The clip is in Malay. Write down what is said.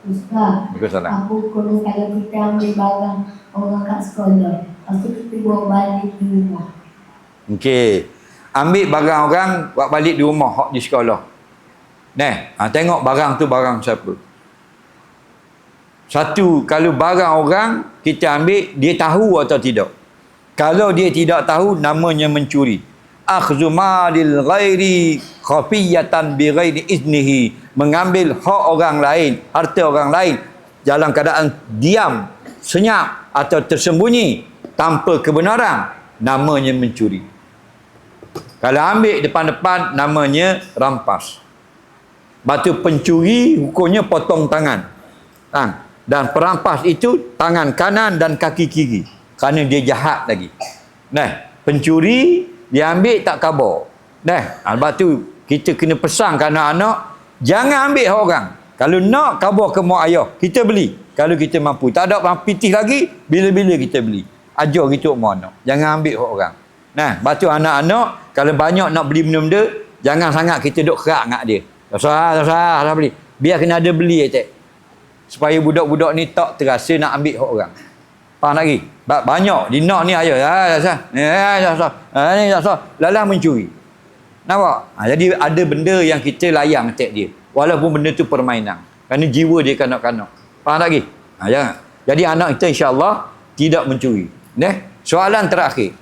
Ustaz, aku kalau kalau kita ambil barang orang kat sekolah, lepas tu kita bawa balik di rumah. Okey. Ambil barang orang, buat balik di rumah, hak di sekolah. Nah, ha, tengok barang tu barang siapa. Satu, kalau barang orang, kita ambil, dia tahu atau tidak. Kalau dia tidak tahu, namanya mencuri. Akhzu malil ghairi khafiyatan bi ghairi iznihi. Mengambil hak orang lain, harta orang lain dalam keadaan diam, senyap atau tersembunyi tanpa kebenaran, namanya mencuri. Kalau ambil depan-depan, namanya rampas. Batu pencuri, hukumnya potong tangan. Ha. Dan perampas itu tangan kanan dan kaki kiri. Kerana dia jahat lagi. Nah, pencuri dia ambil tak kabur. Nah, sebab tu kita kena pesan ke anak-anak jangan ambil hak orang. Kalau nak kabur ke mak ayah, kita beli. Kalau kita mampu. Tak ada orang pitih lagi, bila-bila kita beli. Ajar gitu mak anak. Jangan ambil hak orang. Nah, sebab tu anak-anak kalau banyak nak beli benda-benda, jangan sangat kita duk kerak dengan dia. Tak usah, tak usah, tak beli. Biar kena ada beli je, supaya budak-budak ni tak terasa nak ambil hak orang. Faham lagi? Ba- Banyak di nak ni ayo. Ha dah sah. Ni dah sah. Ha ni dah sah. Lalah mencuri. Nampak? Ha, jadi ada benda yang kita layang attack dia. Walaupun benda tu permainan. Kerana jiwa dia kanak-kanak. Faham lagi? Ha. Jadi anak kita insya-Allah tidak mencuri. Neh? Soalan terakhir.